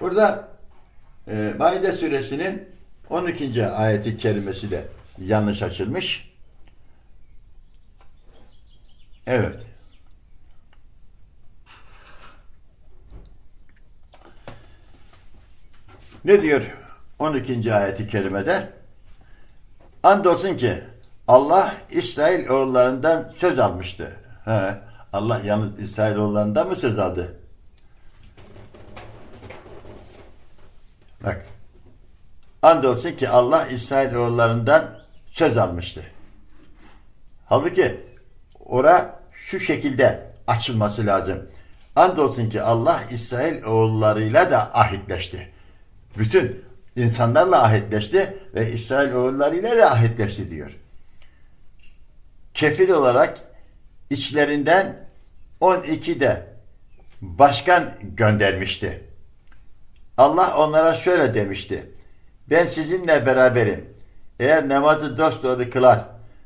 Burada e, Maide suresinin 12. ayeti kerimesi de yanlış açılmış. Evet. Ne diyor 12. ayeti kerimede? Andolsun ki Allah İsrail oğullarından söz almıştı. He, Allah yalnız İsrail oğullarından mı söz aldı? Bak. Andolsun ki Allah İsrail oğullarından söz almıştı. Halbuki ora şu şekilde açılması lazım. Andolsun ki Allah İsrail oğullarıyla da ahitleşti. Bütün insanlarla ahitleşti ve İsrail oğullarıyla da ahitleşti diyor. Kefil olarak içlerinden 12 de başkan göndermişti. Allah onlara şöyle demişti. Ben sizinle beraberim. Eğer namazı dosdoğru kılar,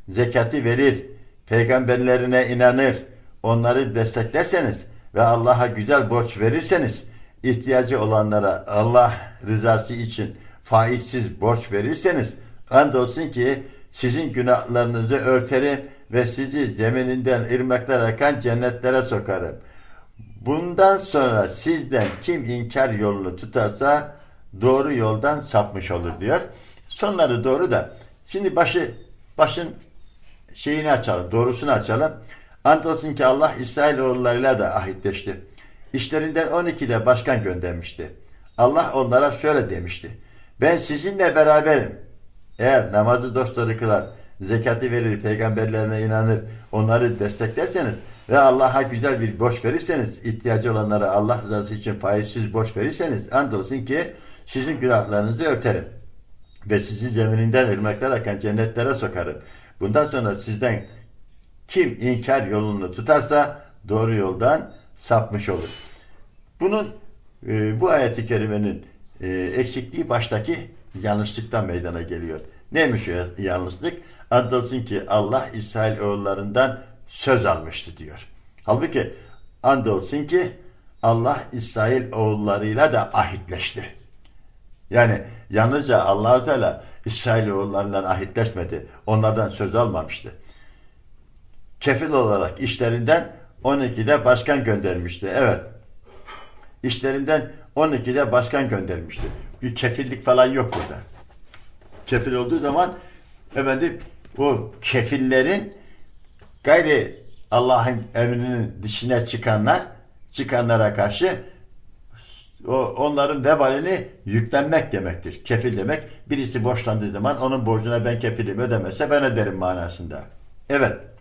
zekati verir, peygamberlerine inanır, onları desteklerseniz ve Allah'a güzel borç verirseniz, ihtiyacı olanlara Allah rızası için faizsiz borç verirseniz, andolsun ki sizin günahlarınızı örterim ve sizi zemininden ırmaklar akan cennetlere sokarım. Bundan sonra sizden kim inkar yolunu tutarsa doğru yoldan sapmış olur diyor. Sonları doğru da şimdi başı başın şeyini açalım, doğrusunu açalım. Andolsun ki Allah İsrail oğullarıyla da ahitleşti. İşlerinden 12 de başkan göndermişti. Allah onlara şöyle demişti. Ben sizinle beraberim. Eğer namazı dosdoğru kılar, zekatı verir, peygamberlerine inanır, onları desteklerseniz ve Allah'a güzel bir borç verirseniz, ihtiyacı olanlara Allah rızası için faizsiz borç verirseniz, andolsun ki sizin günahlarınızı örterim. Ve sizi zemininden ırmaklar akan cennetlere sokarım. Bundan sonra sizden kim inkar yolunu tutarsa doğru yoldan sapmış olur. Bunun e, bu ayeti kerimenin e, eksikliği baştaki yanlışlıktan meydana geliyor. Neymiş o yanlışlık? Andolsun ki Allah İsrail oğullarından söz almıştı diyor. Halbuki andolsun ki Allah İsrail oğullarıyla da ahitleşti. Yani yalnızca Allahu Teala İsrail oğullarından ahitleşmedi. Onlardan söz almamıştı. Kefil olarak işlerinden 12'de başkan göndermişti. Evet. İşlerinden 12'de başkan göndermişti. Bir kefillik falan yok burada. Kefil olduğu zaman efendim o kefillerin gayri Allah'ın emrinin dışına çıkanlar çıkanlara karşı o onların vebalini yüklenmek demektir. Kefil demek birisi borçlandığı zaman onun borcuna ben kefilim ödemezse ben öderim manasında. Evet.